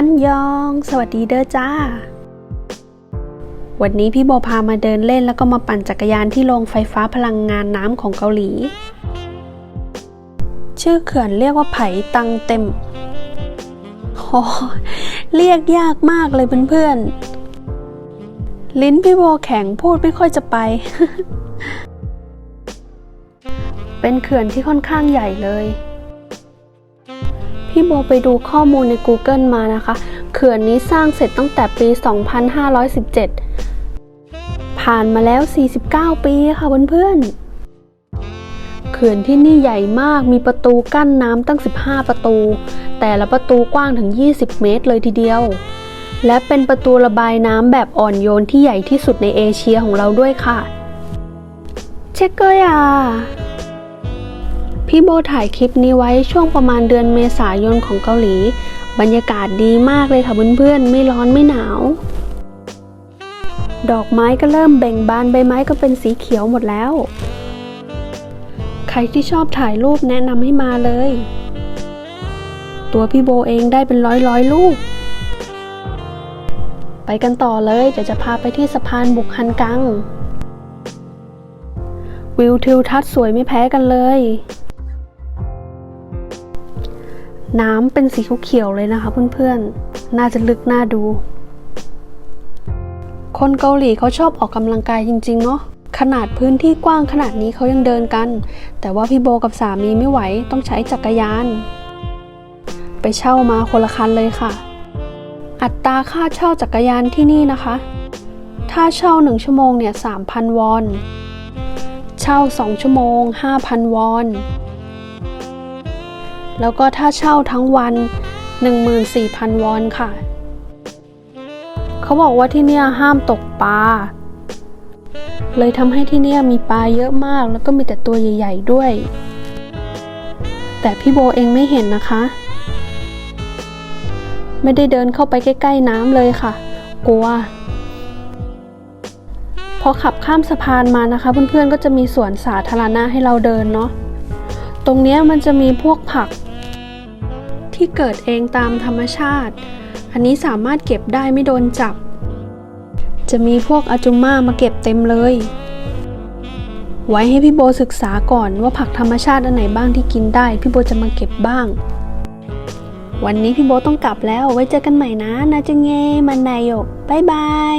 อันยอง สวัสดีเด้อจ้า วันนี้พี่โบพามาเดินเล่นแล้วก็มาปั่นจักรยานที่โรงไฟฟ้าพลังงานน้ำของเกาหลี ชื่อเขื่อนเรียกว่าไผ่ตังเต็มโอ้เรียกยากมากเลยเพื่อนๆ ลิ้นพี่โบแข็งพูดไม่ค่อยจะไป เป็นเขื่อนที่ค่อนข้างใหญ่เลย พี่โบไปดูข้อมูลใน Google มานะคะ เขื่อนนี้สร้างเสร็จตั้งแต่ปี 2517 ผ่านมาแล้ว 49 ปีค่ะเพื่อนๆ เขื่อนที่นี่ใหญ่มาก มีประตูกั้นน้ำตั้ง 15 ประตู แต่ละประตูกว้างถึง 20 เมตรเลยทีเดียว และเป็นประตูระบายน้ำแบบอ่อนโยนที่ใหญ่ที่สุดในเอเชียของเราด้วยค่ะ เช็คเกอร์ยา พี่โบถ่ายคลิปนี้ไว้ช่วงประมาณเดือนเมษายนของเกาหลี บรรยากาศดีมากเลยค่ะเพื่อนๆ ไม่ร้อนไม่หนาว ดอกไม้ก็เริ่มเบ่งบานใบไม้ก็เป็นสีเขียวหมดแล้ว ใครที่ชอบถ่ายรูปแนะนำให้มาเลย ตัวพี่โบเองได้เป็นร้อยร้อยๆรูปไปกันต่อเลยเดี๋ยวจะพาไปที่สะพานบุกฮันกังวิวทิวทัศน์สวยไม่แพ้กันเลย น้ำเป็นสีเขียวๆเลยนะคะเพื่อนๆ น่าจะลึกน่าดู คนเกาหลีเขาชอบออกกำลังกายจริง ๆ เนาะขนาดพื้นที่กว้างขนาดนี้เขายังเดินกัน แต่ว่าพี่โบกับสามีไม่ไหวต้องใช้จักรยาน ไปเช่ามาคนละคันเลยค่ะ อัตราค่าเช่าจักรยานที่นี่นะคะ ถ้าเช่า 1 ชั่วโมงเนี่ย3,000 วอน เช่า 2 ชั่วโมง 5,000 วอน แล้วก็ถ้าเช่าทั้งวัน 14,000 วอนค่ะ เขาบอกว่าที่เนี่ยห้ามตกปลา เลยทำให้ที่เนี่ยมีปลาเยอะมาก แล้วก็มีแต่ตัวใหญ่ ๆ ด้วย แต่พี่โบเองไม่เห็นนะคะ ไม่ได้เดินเข้าไปใกล้ ๆ น้ำเลยค่ะ กลัวพอขับข้ามสะพานมานะคะ เพื่อนๆก็จะมีสวนสาธารณะให้เราเดินเนาะ ตรงนี้มันจะมีพวกผัก ที่เกิดเองตามธรรมชาติ อันนี้สามารถเก็บได้ไม่โดนจับ จะมีพวกอาจุม่ามาเก็บเต็มเลย ไว้ให้พี่โบศึกษาก่อนว่าผักธรรมชาติอันไหนบ้างที่กินได้ พี่โบจะมาเก็บบ้าง วันนี้พี่โบต้องกลับแล้วไว้เจอกันใหม่นะ นาจะเงมันนายกบายบาย